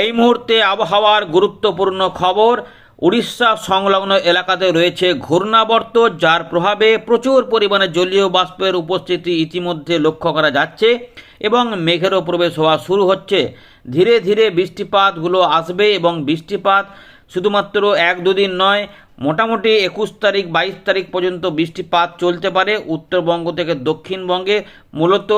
এই মুহূর্তে আবহাওয়ার গুরুত্বপূর্ণ খবর, উড়িষ্যা সংলগ্ন এলাকাতে রয়েছে ঘূর্ণাবর্ত, যার প্রভাবে প্রচুর পরিমাণে জলীয় বাষ্পের উপস্থিতি ইতিমধ্যে লক্ষ্য করা যাচ্ছে এবং মেঘেরও প্রবেশ হওয়া শুরু হচ্ছে। ধীরে ধীরে বৃষ্টিপাতগুলো আসবে এবং বৃষ্টিপাত শুধুমাত্র এক দুদিন নয়, মোটামুটি একুশ তারিখ, বাইশ তারিখ পর্যন্ত বৃষ্টিপাত চলতে পারে। উত্তরবঙ্গ থেকে দক্ষিণবঙ্গে মূলত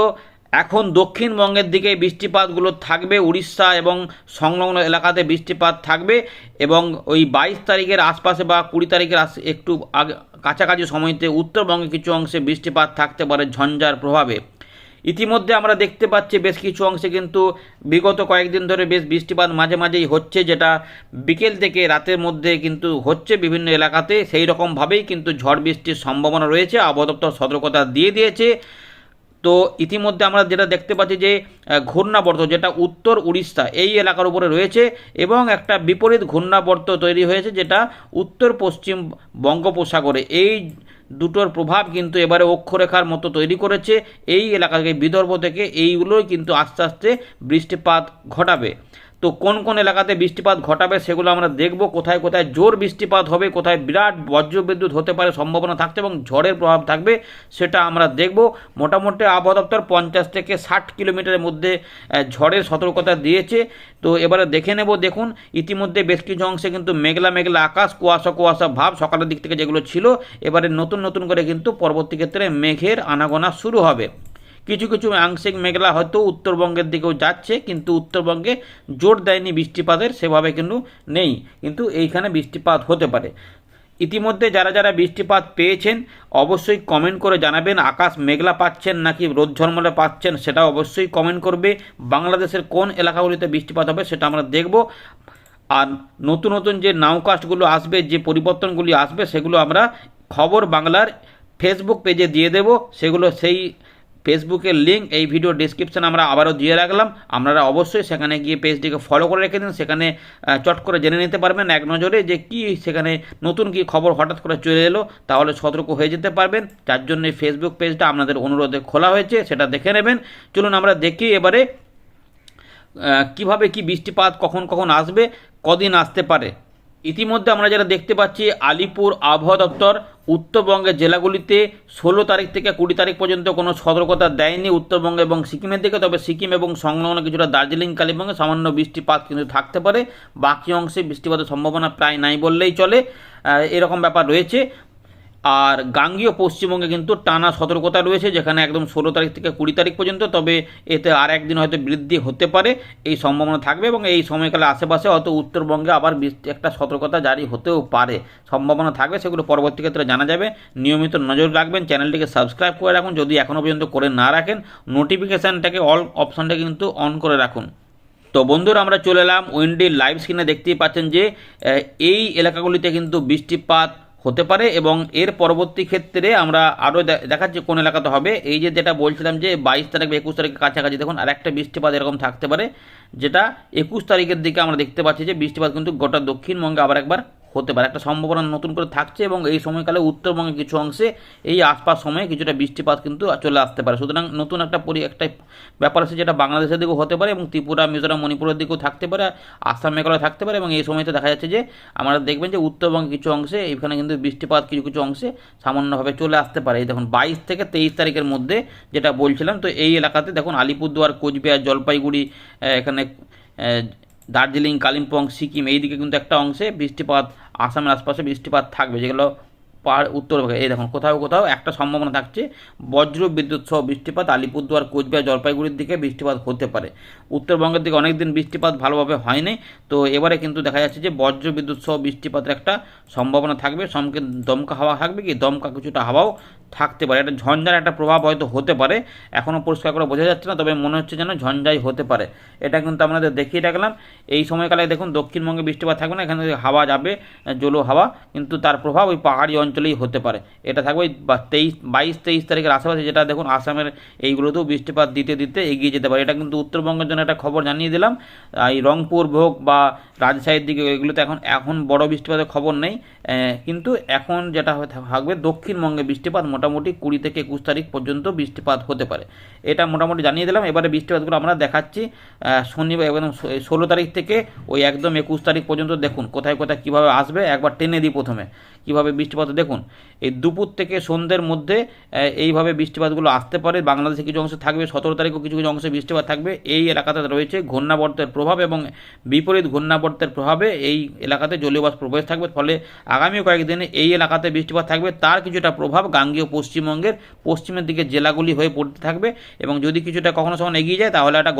এখন দক্ষিণবঙ্গের দিকে বৃষ্টিপাতগুলো থাকবে, উড়িষ্যা এবং সংলগ্ন এলাকাতে বৃষ্টিপাত থাকবে এবং ওই বাইশ তারিখের আশপাশে বা কুড়ি তারিখের আশ, একটু আগে, কাছাকাছি সময়তে উত্তরবঙ্গে কিছু অংশে বৃষ্টিপাত থাকতে পারে ঝঞ্ঝার প্রভাবে। ইতিমধ্যে আমরা দেখতে পাচ্ছি বেশ কিছু অংশে কিন্তু বিগত কয়েকদিন ধরে বেশ বৃষ্টিপাত মাঝে মাঝেই হচ্ছে, যেটা বিকেল থেকে রাতের মধ্যে কিন্তু হচ্ছে বিভিন্ন এলাকাতে। সেই রকমভাবেই কিন্তু ঝড় বৃষ্টির সম্ভাবনা রয়েছে। আবহাওয়া দপ্তর সতর্কতা দিয়ে দিয়েছে। তো ইতিমধ্যে আমরা যেটা দেখতে পাচ্ছি যে ঘূর্ণাবর্ত যেটা উত্তর উড়িষ্যা, এই এলাকার উপরে রয়েছে এবং একটা বিপরীত ঘূর্ণাবর্ত তৈরি হয়েছে যেটা উত্তর পশ্চিম বঙ্গোপসাগরে। এই দুটোর প্রভাব কিন্তু এবারে অক্ষরেখার মতো তৈরি করেছে। এই এলাকাকে, বিদর্ভ থেকে এইগুলোই কিন্তু আস্তে আস্তে বৃষ্টিপাত ঘটাবে। তো কোন কোন এলাকাতে বৃষ্টিপাত ঘটাবে সেগুলো আমরা দেখব। কোথায় কোথায় জোর বৃষ্টিপাত হবে, কোথায় বিরাট বজ্রবিদ্যুৎ হতে পারে, সম্ভাবনা থাকছে এবং ঝড়ের প্রভাব থাকবে, সেটা আমরা দেখব। মোটামুটি আবহাওয়া দপ্তর পঞ্চাশ থেকে ষাট কিলোমিটারের মধ্যে ঝড়ের সতর্কতা দিয়েছে। তো এবারে দেখে নেব, দেখুন, ইতিমধ্যে বেশ কিছু অংশে কিন্তু মেঘলা মেঘলা আকাশ, কুয়াশা কুয়াশা ভাব সকালের দিক থেকে যেগুলো ছিল, এবারে নতুন নতুন করে কিন্তু পরবর্তী ক্ষেত্রে মেঘের আনাগোনা শুরু হবে। কিছু কিছু আংশিক মেঘলা হয়তো উত্তরবঙ্গের দিকেও যাচ্ছে, কিন্তু উত্তরবঙ্গে জোর দেয়নি বৃষ্টিপাতের, সেভাবে কিন্তু নেই। কিন্তু এইখানে বৃষ্টিপাত হতে পারে। ইতিমধ্যে যারা যারা বৃষ্টিপাত পেয়েছেন, অবশ্যই কমেন্ট করে জানাবেন, আকাশ মেঘলা পাচ্ছেন নাকি রোদ ঝলমলে পাচ্ছেন সেটা অবশ্যই কমেন্ট করবে। বাংলাদেশের কোন এলাকাগুলিতে বৃষ্টিপাত হবে সেটা আমরা দেখব। আর নতুন নতুন যে নাওকাস্টগুলো আসবে, যে পরিবর্তনগুলি আসবে, সেগুলো আমরা খবর বাংলার ফেসবুক পেজে দিয়ে দেব। সেগুলো সেই ফেসবুকের লিঙ্ক এই ভিডিও ডিসক্রিপশানে আমরা আবারও দিয়ে রাখলাম। আপনারা অবশ্যই সেখানে গিয়ে পেজটিকে ফলো করে রেখে দিন। সেখানে চট করে জেনে নিতে পারবেন এক নজরে যে কি সেখানে নতুন কি খবর হঠাৎ করে চলে এলো, তাহলে সতর্ক হয়ে যেতে পারবেন। যার জন্য ফেসবুক পেজটা আপনাদের অনুরোধে খোলা হয়েছে, সেটা দেখে নেবেন। চলুন আমরা দেখি এবারে কীভাবে কি বৃষ্টিপাত কখন কখন আসবে, কদিন আসতে পারে। ইতিমধ্যে আমরা যেটা দেখতে পাচ্ছি, আলিপুর আবহাওয়া দপ্তর উত্তরবঙ্গের জেলাগুলিতে ষোলো তারিখ থেকে কুড়ি তারিখ পর্যন্ত কোনো সতর্কতা দেয়নি উত্তরবঙ্গ এবং সিকিমের দিকে, তবে সিকিম এবং সংলগ্ন কিছুটা দার্জিলিং, কালিম্পংয়ে সামান্য বৃষ্টিপাত কিন্তু থাকতে পারে। বাকি অংশে বৃষ্টিপাতের সম্ভাবনা প্রায় নাই বললেই চলে। এরকম ব্যাপার রয়েছে। আর গাঙ্গীয় পশ্চিমবঙ্গে কিন্তু টানা সতর্কতা রয়েছে, যেখানে একদম ষোলো তারিখ থেকে কুড়ি তারিখ পর্যন্ত, তবে এতে আর একদিন হয়তো বৃদ্ধি হতে পারে, এই সম্ভাবনা থাকবে এবং এই সময়কালে আশেপাশে হয়তো উত্তরবঙ্গে আবার একটা সতর্কতা জারি হতেও পারে। সম্ভাবনা থাকবে, সেগুলো পরবর্তী ক্ষেত্রে জানা যাবে। নিয়মিত নজর রাখবেন, চ্যানেলটিকে সাবস্ক্রাইব করে রাখুন, যদি এখনও পর্যন্ত করে না রাখেন, নোটিফিকেশানটাকে অল অপশানটা কিন্তু অন করে রাখুন। তো বন্ধুরা, আমরা চলে এলাম উইন্ডির লাইভ স্ক্রিনে, দেখতেই পাচ্ছেন যে এই এলাকাগুলিতে কিন্তু বৃষ্টিপাত হতে পারে এবং এর পরবর্তী ক্ষেত্রে আমরা আরও দেখাচ্ছি কোন এলাকাতে হবে। এই যে যেটা বলছিলাম যে বাইশ তারিখ বা একুশ তারিখের কাছাকাছি দেখুন, আর একটা বৃষ্টিপাত এরকম থাকতে পারে, যেটা একুশ তারিখের দিকে আমরা দেখতে পাচ্ছি যে বৃষ্টিপাত কিন্তু গোটা দক্ষিণবঙ্গে আবার একবার হতে পারে। একটা সম্ভাবনা নতুন করে থাকছে এবং এই সময়কালে উত্তরবঙ্গের কিছু অংশে এই আশপাশ সময়ে কিছুটা বৃষ্টিপাত কিন্তু চলে আসতে পারে। সুতরাং নতুন একটা পরি একটা ব্যাপার আছে যেটা বাংলাদেশের দিকেও হতে পারে এবং ত্রিপুরা, মিজোরাম, মণিপুরের দিকেও থাকতে পারে, আসাম, মেঘালয় থাকতে পারে এবং এই সময়তে দেখা যাচ্ছে যে আমরা দেখবেন যে উত্তরবঙ্গে কিছু অংশে এখানে কিন্তু বৃষ্টিপাত কিছু কিছু অংশে সামান্যভাবে চলে আসতে পারে। এই দেখুন, বাইশ থেকে তেইশ তারিখের মধ্যে যেটা বলছিলাম, তো এই এলাকাতে দেখুন আলিপুরদুয়ার, কোচবিহার, জলপাইগুড়ি এখানে দার্জিলিং, কালিম্পং, সিকিম এই দিকে কিন্তু একটা অংশে বৃষ্টিপাত আসামের আশপাশে বৃষ্টিপাত থাকবে যেগুলো পাহাড় উত্তরভাগে এই দেখুন, কোথাও কোথাও একটা সম্ভাবনা থাকছে, বজ্র বিদ্যুৎ সহ বৃষ্টিপাত, আলিপুরদুয়ার, কোচবিহার, জলপাইগুড়ির দিকে বৃষ্টিপাত হতে পারে। উত্তরবঙ্গের দিকে অনেক দিন বৃষ্টিপাত ভালোভাবে হয়নি, তো এবারে কিন্তু দেখা যাচ্ছে যে বজ্র বিদ্যুৎ সহ বৃষ্টিপাতের একটা সম্ভাবনা থাকবে, সমকে দমকা হাওয়া থাকবে কি? দমকা কিছুটা হাওয়াও থাকতে পারে। একটা ঝঞ্ঝার একটা প্রভাব হয়তো হতে পারে এখনও পরিষ্কার করে বোঝা যাচ্ছে না, তবে মনে হচ্ছে যেন ঝঞ্ঝাই হতে পারে। এটা কিন্তু আপনাদের দেখিয়ে রাখলাম। এই সময়কালে দেখুন, দক্ষিণবঙ্গে বৃষ্টিপাত থাকবে না, এখানে হাওয়া যাবে, জলো হাওয়া, কিন্তু তার প্রভাব ওই পাহাড়ি অঞ্চলেই হতে পারে। এটা থাকবে তেইশ, বাইশ, তেইশ তারিখের আশেপাশে যেটা দেখুন আসামের এইগুলোতেও বৃষ্টিপাত দিতে দিতে এগিয়ে যেতে পারে। এটা কিন্তু উত্তরবঙ্গের জন্য একটা খবর জানিয়ে দিলাম। এই রংপুর, ভোগ বা রাজশাহীর দিকে এগুলোতে এখন এখন বড় বৃষ্টিপাতের খবর নেই। কিন্তু এখন যেটা থাকবে দক্ষিণবঙ্গে বৃষ্টিপাত মোটামুটি কুড়ি থেকে একুশ তারিখ পর্যন্ত বৃষ্টিপাত হতে পারে। এটা মোটামুটি জানিয়ে দিলাম। এবারে বৃষ্টিপাতগুলো আমরা দেখাচ্ছি। শনিবার একদম ষোলো তারিখ থেকে ওই একদম একুশ তারিখ পর্যন্ত দেখুন কোথায় কোথায় কীভাবে আসবে। একবার টেনে দিই প্রথমে। কীভাবে বৃষ্টিপাত, দেখুন, এই দুপুর থেকে সন্ধ্যের মধ্যে এইভাবে বৃষ্টিপাতগুলো আসতে পারে। বাংলাদেশে কিছু অংশে থাকবে, সতেরো তারিখও কিছু কিছু অংশে বৃষ্টিপাত থাকবে। এই এলাকাতে রয়েছে ঘূর্ণাবর্তের প্রভাব এবং বিপরীত ঘূর্ণাবর্তের প্রভাবে এই এলাকাতে জলীয় বাষ্প প্রবেশ থাকবে। ফলে আগামী কয়েকদিনে এই এলাকাতে বৃষ্টিপাত থাকবে। তার কিছুটা প্রভাব গাঙ্গীয় পশ্চিমবঙ্গের পশ্চিমের দিকে জেলাগুলি হয়ে পড়তে থাকবে এবং যদি কিছুটা কখনো কখনো এগিয়ে যায়, তাহলে একটা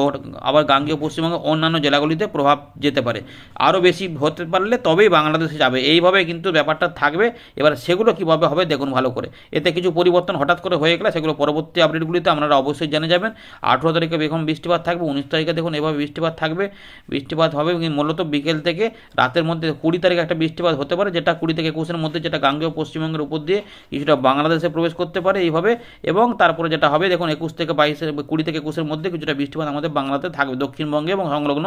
আবার গাঙ্গীয় পশ্চিমবঙ্গের অন্যান্য জেলাগুলিতে প্রভাব যেতে পারে। আরও বেশি হতে পারলে তবেই বাংলাদেশে যাবে। এইভাবে কিন্তু ব্যাপারটা থাকবে। এবার সেগুলো কীভাবে হবে দেখুন ভালো করে। এতে কিছু পরিবর্তন হঠাৎ করে হয়ে গেলে সেগুলো পরবর্তী আপডেটগুলিতে আপনারা অবশ্যই জেনে যাবেন। আঠেরো তারিখে বেগম বৃষ্টিপাত থাকবে, উনিশ তারিখে দেখুন এভাবে বৃষ্টিপাত থাকবে। বৃষ্টিপাত হবে মূলত বিকেল থেকে রাতের মধ্যে কুড়ি তারিখে একটা বৃষ্টিপাত হতে পারে, যেটা কুড়ি থেকে একুশের মধ্যে যেটা গাঙ্গেয় পশ্চিমবঙ্গের উপর দিয়ে কিছুটা বাংলাদেশে প্রবেশ করতে পারে এইভাবে। এবং তারপরে যেটা হবে দেখুন একুশ থেকে বাইশের কুড়ি থেকে একুশের মধ্যে কিছুটা বৃষ্টিপাত আমাদের বাংলাতে থাকবে, দক্ষিণবঙ্গে এবং সংলগ্ন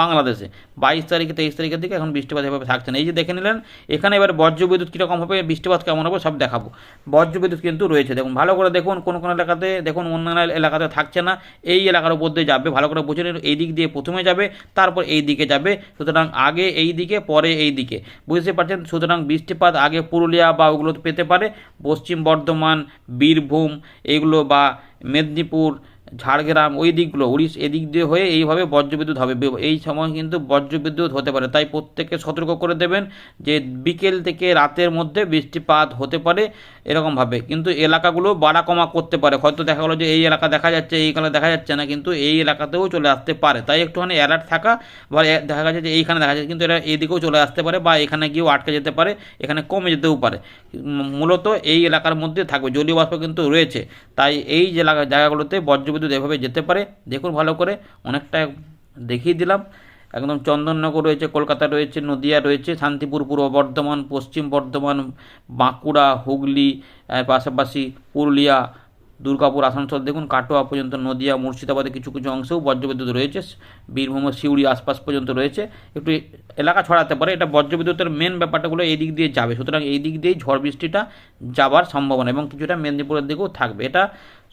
বাংলাদেশে। বাইশ তারিখে, তেইশ তারিখের দিকে এখন বৃষ্টিপাত এভাবে থাকছে না। এই যে দেখে নিলেন, এখানে এবার বজ্রবিদ্যুৎ কীরকম হবে, বৃষ্টিপাত কেমন হবে, সব দেখাবো। বজ্রবিদ্যুৎ কিন্তু রয়েছে। দেখুন, ভালো করে দেখুন, কোন কোন এলাকাতে, দেখুন, অন্যান্য এলাকাতে থাকছে না। এই এলাকার উপর দিয়ে যাবে, ভালো করে বুঝে নিন, এই দিক দিয়ে প্রথমে যাবে, তারপর এই দিকে যাবে, সুতরাং আগে এই দিকে, পরে এই দিকে। বুঝতে পারছেন? সুতরাং বৃষ্টিপাত আগে পুরুলিয়া বা ওগুলো পেতে পারে, পশ্চিম বর্ধমান, বীরভূম এইগুলো বা মেদিনীপুর ঝাড়গ্রাম, ওই দিকগুলো, উড়িষ্যা এদিক দিয়ে হয়ে এইভাবে বজ্রবিদ্যুৎ হবে। এই সময় কিন্তু বজ্রবিদ্যুৎ হতে পারে। তাই প্রত্যেককে সতর্ক করে দেবেন যে বিকেল থেকে রাতের মধ্যে বৃষ্টিপাত হতে পারে এরকমভাবে। কিন্তু এলাকাগুলো বাড়া কমা করতে পারে। হয়তো দেখা গেলো যে এই এলাকা দেখা যাচ্ছে, এই এলাকা দেখা যাচ্ছে না, কিন্তু এই এলাকাতেও চলে আসতে পারে। তাই একটুখানি অ্যালার্ট থাকা বা দেখা যাচ্ছে যে এইখানে দেখা যাচ্ছে, কিন্তু এটা এদিকেও চলে আসতে পারে বা এখানে গিয়েও আটকে যেতে পারে, এখানে কমে যেতেও পারে। মূলত এই এলাকার মধ্যে থাকবে। জলীয় বাষ্প কিন্তু রয়েছে। তাই এই এলাকা জায়গাগুলোতে বজ্রবিদ্যুৎ এভাবে যেতে পারে, দেখুন ভালো করে, অনেকটা দেখিয়ে দিলাম। একদম চন্দননগর রয়েছে, কলকাতা রয়েছে, নদিয়া রয়েছে, শান্তিপুর, পূর্ব বর্ধমান, পশ্চিম বর্ধমান, বাঁকুড়া, হুগলি পাশাপাশি পুরুলিয়া, দুর্গাপুর, আসানসোল, দেখুন কাটোয়া পর্যন্ত, নদিয়া, মুর্শিদাবাদে কিছু কিছু অংশেও বজ্রবিদ্যুৎ রয়েছে বীরভূম সিউড়ি আশপাশ পর্যন্ত রয়েছে। একটু এলাকা ছড়াতে পারে, এটা বজ্রবিদ্যুতের মেন ব্যাপারটাগুলো এই দিক দিয়ে যাবে। সুতরাং এই দিক দিয়েই ঝড় বৃষ্টিটা যাবার সম্ভাবনা এবং কিছুটা মেদিনীপুরের দিকেও থাকবে। এটা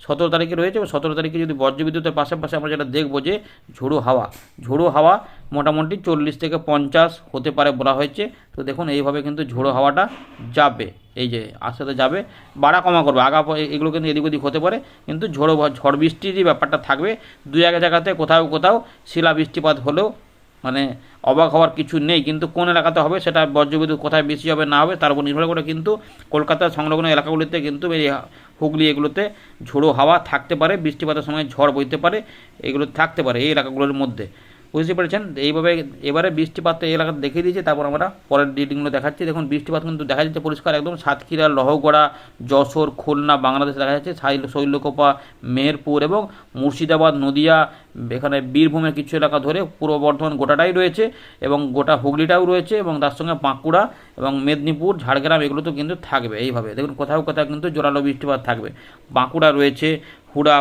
সতেরো তারিখে রয়েছে এবং সতেরো তারিখে যদি বজ্রবিদ্যুতের পাশাপাশি আমরা যেটা দেখব যে ঝোড়ো হাওয়া ঝোড়ো হাওয়া মোটামুটি চল্লিশ থেকে পঞ্চাশ হতে পারে বলা হয়েছে। তো দেখুন, এইভাবে কিন্তু ঝোড়ো হাওয়াটা যাবে, এই যে আস্তে যাবে, বাড়া কমা করবে। আগা এগুলো কিন্তু এদিক ওদিক হতে পারে, কিন্তু ঝোড়ো ঝড় বৃষ্টিরই ব্যাপারটা থাকবে। দুই এক জায়গাতে কোথাও কোথাও শিলা বৃষ্টিপাত হলেও মানে অবাক হওয়ার কিছু নেই, কিন্তু কোন এলাকাতে হবে সেটা বজ্রবিদ্যুৎ কোথায় বেশি হবে না হবে তার উপর নির্ভর করে কিন্তু কলকাতার সংলগ্ন এলাকাগুলিতে কিন্তু এই হুগলি এগুলোতে ঝোড়ো হাওয়া থাকতে পারে, বৃষ্টিপাতের সময় ঝড় বইতে পারে, এগুলো থাকতে পারে এই এলাকাগুলোর মধ্যে। বুঝতে পেরেছেন? এইভাবে এবারে বৃষ্টিপাত এই এলাকাতে দেখিয়ে দিয়েছি, তারপর আমরা পরের রিডিংগুলো দেখাচ্ছি। দেখুন, বৃষ্টিপাত কিন্তু দেখা যাচ্ছে পরিষ্কার একদম সাতক্ষীরা, লহগড়া, যশোর, খুলনা, বাংলাদেশে দেখা যাচ্ছে। শৈলকোপা, মেহেরপুর এবং মুর্শিদাবাদ, নদিয়া, এখানে বীরভূমের কিছু এলাকা ধরে পূর্ব বর্ধমান গোটাটাই রয়েছে এবং গোটা হুগলিটাও রয়েছে এবং তার সঙ্গে বাঁকুড়া এবং মেদিনীপুর, ঝাড়গ্রাম এগুলো তো কিন্তু থাকবে এইভাবে। দেখুন, কোথাও কোথাও কিন্তু জোরালো বৃষ্টিপাত থাকবে। বাঁকুড়া রয়েছে, হুড়া,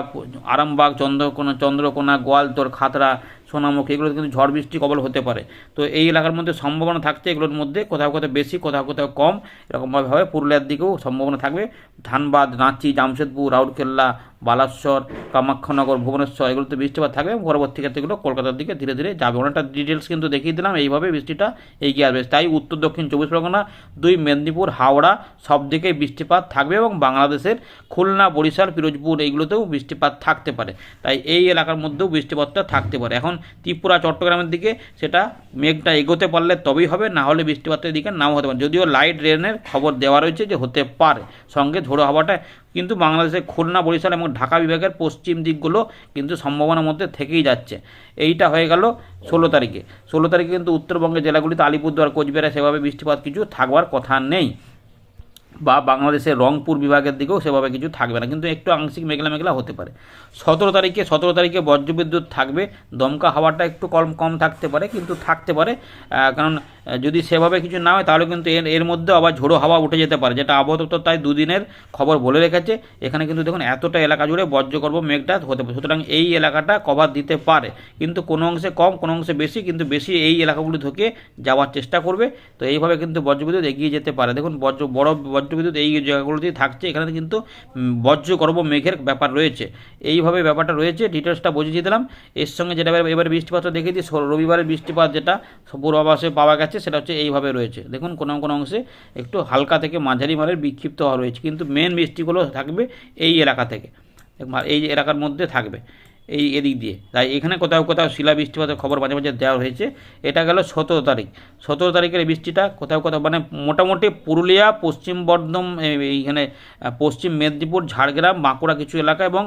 আরামবাগ, চন্দ্রকোনা চন্দ্রকোনা, গোয়ালতোর, খাতড়া সোনামুখী এগুলো কিন্তু ঝড় বৃষ্টি, কবল হতে পারে। তো এই এলাকার মধ্যে সম্ভাবনা থাকছে এগুলোর মধ্যে, কোথাও কোথাও বেশি, কোথাও কোথাও কম। এরকমভাবে হবে, পুরুলিয়ার দিকেও সম্ভাবনা থাকবে। ধানবাদ, রাঁচি, জামশেদপুর, রাউরকেল্লা বালাসর কামাখ্যানগর ভুবনেশ্বর, এগুলোতে বৃষ্টিপাত থাকবে এবং পরবর্তী ক্ষেত্রে এগুলো কলকাতার দিকে ধীরে ধীরে যাবে। অনেকটা ডিটেলস কিন্তু দেখিয়ে দিলাম, এইভাবে বৃষ্টিটা এগিয়ে আসবে। তাই উত্তর, দক্ষিণ, চব্বিশ পরগনা, দুই মেদিনীপুর, হাওড়া সব দিকে বৃষ্টিপাত থাকবে এবং বাংলাদেশের খুলনা, বরিশাল, পিরোজপুর এইগুলোতেও বৃষ্টিপাত থাকতে পারে। তাই এই এলাকার মধ্যেও বৃষ্টিপাতটা থাকতে পারে। এখন ত্রিপুরা, চট্টগ্রামের দিকে সেটা মেঘটা এগোতে পারলে তবেই হবে, না হলে বৃষ্টিপাতের দিকে নাও হতে পারে। যদিও লাইট রেনের খবর দেওয়া রয়েছে যে হতে পারে। সঙ্গে ঝোড়ো হাওয়াটা কিন্তু বাংলাদেশের খুলনা, বরিশাল এবং ঢাকা বিভাগের পশ্চিম দিকগুলো কিন্তু সম্ভাবনার মধ্যে থেকেই যাচ্ছে। এইটা হয়ে গেল ষোলো তারিখে। ষোলো তারিখে কিন্তু উত্তরবঙ্গের জেলাগুলিতে আলিপুরদুয়ার, কোচবিহারে, সেভাবে বৃষ্টিপাত কিছু থাকবার কথা নেই। বা বাংলাদেশের রংপুর বিভাগের দিকেও সেভাবে কিছু থাকবে না। কিন্তু একটু আংশিক মেঘলা মেঘলা হতে পারে। সতেরো তারিখে সতেরো তারিখে বজ্রবিদ্যুৎ থাকবে। দমকা হাওয়াটা একটু কম কম থাকতে পারে, কিন্তু থাকতে পারে। কারণ যদি সেভাবে কিছু না হয়, তাহলে কিন্তু এর এর মধ্যে আবার ঝোড়ো হাওয়া উঠে যেতে পারে। যেটা আবহাওয়া তাই দুদিনের খবর বলে রেখেছে। এখানে কিন্তু দেখুন, এতটা এলাকা জুড়ে বজ্রগর্ভ মেঘটা হতে পারে। সুতরাং এই এলাকাটা কভার দিতে পারে। কিন্তু কোনো অংশে কম, কোনো অংশে বেশি, কিন্তু বেশি এই এলাকাগুলি থেকে যাওয়ার চেষ্টা করবে। তো এইভাবে কিন্তু বজ্রবিদ্যুৎ এগিয়ে যেতে পারে। দেখুন, বজ্র, বড় বজ্রবিদ্যুৎ এই জায়গাগুলোতেই থাকছে। এখানে কিন্তু বজ্রগর্ভ মেঘের ব্যাপার রয়েছে। এইভাবে ব্যাপারটা রয়েছে। ডিটেলসটা বুঝিয়ে দিলাম। এর সঙ্গে যেটা এবার বৃষ্টিপাতটা দেখে দিই। রবিবারের বৃষ্টিপাত যেটা, পূর্বাভাসে পাওয়া গেছে। সেটা হচ্ছে এইভাবে রয়েছে। দেখুন, কোনো কোনো অংশে একটু হালকা থেকে মাঝারি মানের বিক্ষিপ্ত হওয়া রয়েছে, কিন্তু মেন বৃষ্টিগুলো থাকবে এই এলাকা থেকে। এই এলাকার মধ্যে থাকবে, এই এদিক দিয়ে। তাই এখানে কোথাও কোথাও শিলা বৃষ্টিপাতের খবর মাঝে মাঝে দেওয়া হয়েছে। এটা গেল সতেরো তারিখ। সতেরো তারিখের বৃষ্টিটা কোথাও কোথাও মানে মোটামুটি পুরুলিয়া, পশ্চিম বর্ধম এইখানে পশ্চিম মেদিনীপুর, ঝাড়গ্রাম, বাঁকুড়া কিছু এলাকা এবং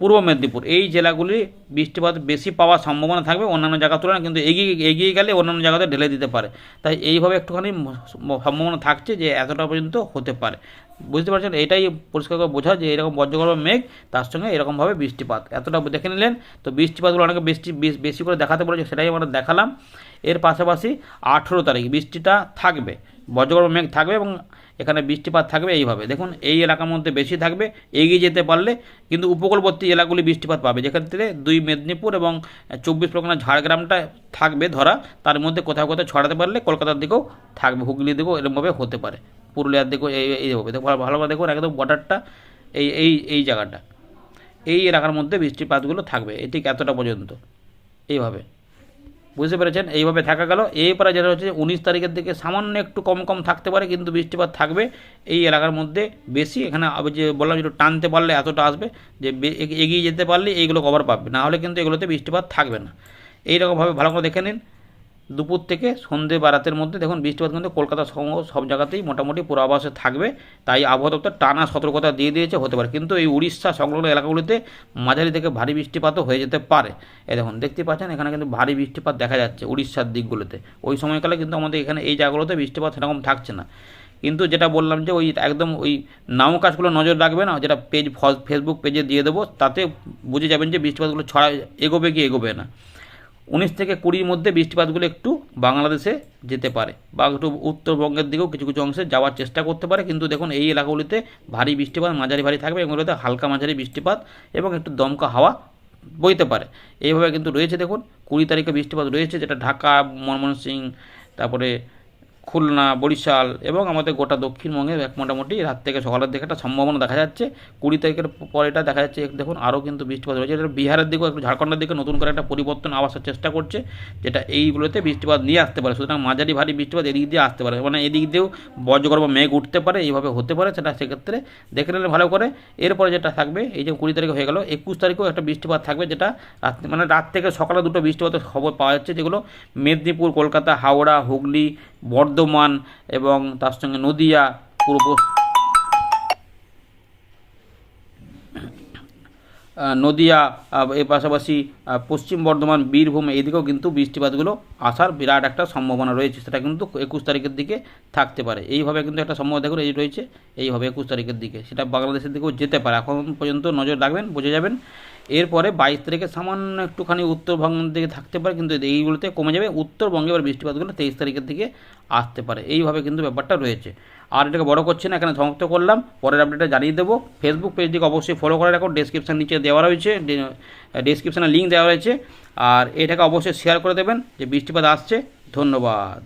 পূর্ব মেদিনীপুর। এই জেলাগুলি বৃষ্টিপাত বেশি পাওয়ার সম্ভাবনা থাকবে অন্যান্য জায়গার তুলনায়, কিন্তু এগিয়ে এগিয়ে গেলে অন্যান্য জায়গাতে ঢেলে দিতে পারে। তাই এইভাবে একটুখানি সম্ভাবনা থাকছে যে এতটা পর্যন্ত হতে পারে। বুঝতে পারছেন? এটাই পরিষ্কার করে বোঝা যে এরকম বজ্রগর্ভ মেঘ, তার সঙ্গে এরকমভাবে বৃষ্টিপাত। এতটা দেখে নিলেন, তো বৃষ্টিপাতগুলো অনেকে বৃষ্টি বেশ- করে দেখাতে বলেছে, সেটাই আমরা দেখালাম। এর পাশাপাশি আঠেরো তারিখ বৃষ্টিটা থাকবে, বজ্রগর্ভ মেঘ থাকবে এবং এখানে বৃষ্টিপাত থাকবে এইভাবে। দেখুন, এই এলাকার মধ্যে বেশি থাকবে, এগিয়ে যেতে পারলে কিন্তু উপকূলবর্তী এলাকাগুলি বৃষ্টিপাত পাবে। যেক্ষেত্রে দুই মেদিনীপুর এবং চব্বিশ পরগনা ঝাড়গ্রামটা থাকবে ধরা, তার মধ্যে কোথাও কোথাও ছড়াতে পারলে কলকাতার দিকেও থাকবে, হুগলির দিকেও এরকমভাবে হতে পারে। পুরুলিয়ার দিকেও এই এইভাবে দেখো ভালো- ভালোভাবে দেখুন, একদম বর্ডারটা এই এই এই জায়গাটা। এই এলাকার মধ্যে বৃষ্টিপাতগুলো থাকবে, এ ঠিক এতটা পর্যন্ত। এইভাবে। বুঝতে পেরেছেন? এইভাবে থাকা গেল। এরপরে যেটা হচ্ছে উনিশ তারিখের দিকে সামান্য একটু কম কম থাকতে পারে, কিন্তু বৃষ্টিপাত থাকবে। এই এলাকার মধ্যে বেশি, এখানে যে বললাম যেটা টানতে পারলে এতটা আসবে যে এগিয়ে যেতে পারলে এইগুলো কভার পাবে। না হলে কিন্তু এগুলোতে বৃষ্টিপাত থাকবে না। এইরকমভাবে ভালো করে দেখে নিন। দুপুর থেকে সন্ধে বা রাতের মধ্যে দেখুন বৃষ্টিপাত কিন্তু কলকাতা সহ সব জায়গাতেই মোটামুটি পূর্বাভাসে থাকবে। তাই আবহাওয়া দপ্তর টানা সতর্কতা দিয়ে দিয়েছে, হতে পারে। কিন্তু এই উড়িষ্যা সংলগ্ন এলাকাগুলিতে মাঝারি থেকে ভারী বৃষ্টিপাতও হয়ে যেতে পারে। এই দেখুন, দেখতে পাচ্ছেন এখানে কিন্তু ভারী বৃষ্টিপাত দেখা যাচ্ছে উড়িষ্যার দিকগুলোতে। ওই সময়কালে কিন্তু আমাদের এখানে এই জায়গাগুলোতে বৃষ্টিপাত সেরকম থাকছে না। কিন্তু যেটা বললাম যে ওই একদম ওই নাম কাজগুলো নজর রাখবে না, যেটা পেজ, ফেসবুক পেজে দিয়ে দেবো, তাতে বুঝে যাবেন যে বৃষ্টিপাতগুলো ছড়া এগোবে কি এগোবে না। উনিশ থেকে কুড়ির মধ্যে বৃষ্টিপাতগুলো একটু বাংলাদেশে যেতে পারে বা একটু উত্তরবঙ্গের দিকেও কিছু কিছু অংশে যাওয়ার চেষ্টা করতে পারে। কিন্তু দেখুন, এই এলাকাগুলিতে ভারী বৃষ্টিপাত, মাঝারি ভারী থাকবে এগুলোতে হালকা মাঝারি বৃষ্টিপাত এবং একটু দমকা হাওয়া বইতে পারে। এইভাবে কিন্তু রয়েছে দেখুন, কুড়ি তারিখে বৃষ্টিপাত রয়েছে, যেটা ঢাকা মনমোহন সিং তারপরে খুলনা, বরিশাল এবং আমাদের গোটা দক্ষিণবঙ্গে এক মোটামুটি রাত থেকে সকালের দিকে একটা সম্ভাবনা দেখা যাচ্ছে। কুড়ি তারিখের পর এটা দেখা যাচ্ছে দেখুন আরও কিন্তু বৃষ্টিপাত রয়েছে এটা বিহারের দিকেও একটু ঝাড়খণ্ডের দিকে নতুন করে একটা পরিবর্তন আসার চেষ্টা করছে, যেটা এইগুলোতে বৃষ্টিপাত নিয়ে আসতে পারে। সুতরাং মাঝারি ভারী বৃষ্টিপাত এদিক দিয়ে আসতে পারে। মানে এদিক দিয়েও বজ্রগর্ভ মেঘ উঠতে পারে, এইভাবে হতে পারে, সেটা সেক্ষেত্রে দেখে নিলে ভালো করে। এরপরে যেটা থাকবে, এই যে কুড়ি তারিখে হয়ে গেল, একুশ তারিখেও একটা বৃষ্টিপাত থাকবে, যেটা রাত মানে রাত থেকে সকালে দুটো বৃষ্টিপাতের খবর পাওয়া যাচ্ছে, যেগুলো মেদিনীপুর, কলকাতা, হাওড়া, হুগলি, বর্ধমান এবং তার সঙ্গে নদিয়া পূর্ব নদিয়া এর পাশাপাশি পশ্চিম বর্ধমান, বীরভূম এইদিকেও কিন্তু বৃষ্টিপাতগুলো আসার বিরাট একটা সম্ভাবনা রয়েছে। সেটা কিন্তু একুশ তারিখের দিকে থাকতে পারে। এইভাবে কিন্তু একটা সম্ভাবনা দেখুন, এই রয়েছে, এইভাবে একুশ তারিখের দিকে। সেটা বাংলাদেশের দিকেও যেতে পারে। এখন পর্যন্ত নজর রাখবেন, বুঝে যাবেন। এরপরে বাইশ তারিখে সামান্য একটুখানি উত্তরবঙ্গের দিকে থাকতে পারে, কিন্তু এইগুলোতে কমে যাবে। উত্তরবঙ্গে এবার বৃষ্টিপাতগুলো তেইশ তারিখের দিকে আসতে পারে। এইভাবে কিন্তু ব্যাপারটা রয়েছে। আর এটাকে বড় করছে না, এখানে সমাপ্ত করলাম। পরের আপডেটটা জানিয়ে দেবো। ফেসবুক পেজ পেজটিকে অবশ্যই ফলো করে রাখো। ডেসক্রিপশান নিচে দেওয়া রয়েছে ডেসক্রিপশানে লিঙ্ক দেওয়া রয়েছে। আর এটাকে অবশ্যই শেয়ার করে দেবেন যে বৃষ্টিপাত আসছে। ধন্যবাদ।